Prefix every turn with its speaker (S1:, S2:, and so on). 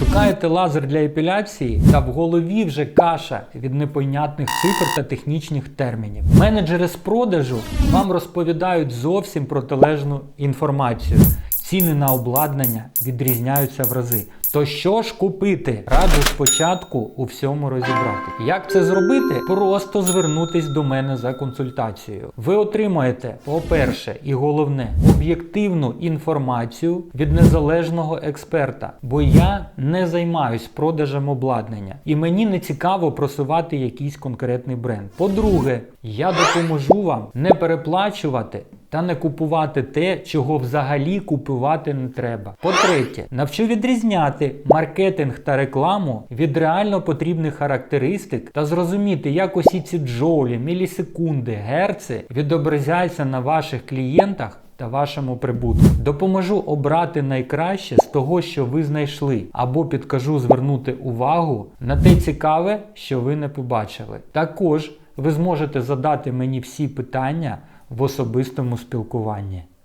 S1: Шукаєте лазер для епіляції, та в голові вже каша від непонятних цифр та технічних термінів. Менеджери з продажу вам розповідають зовсім протилежну інформацію. Ціни на обладнання відрізняються в рази. То що ж купити? Раджу спочатку у всьому розібрати. Як це зробити? Просто звернутись до мене за консультацією. Ви отримаєте, по-перше, і головне, об'єктивну інформацію від незалежного експерта, бо я не займаюсь продажем обладнання і мені не цікаво просувати якийсь конкретний бренд. По-друге, я допоможу вам не переплачувати та не купувати те, чого взагалі купувати не треба. По-третє, навчу відрізняти маркетинг та рекламу від реально потрібних характеристик та зрозуміти, як усі ці джоулі, мілісекунди, герци відобразяються на ваших клієнтах. Та вашому прибутку допоможу обрати найкраще з того, що ви знайшли, або підкажу звернути увагу на те цікаве, що ви не побачили. Також ви зможете задати мені всі питання в особистому спілкуванні.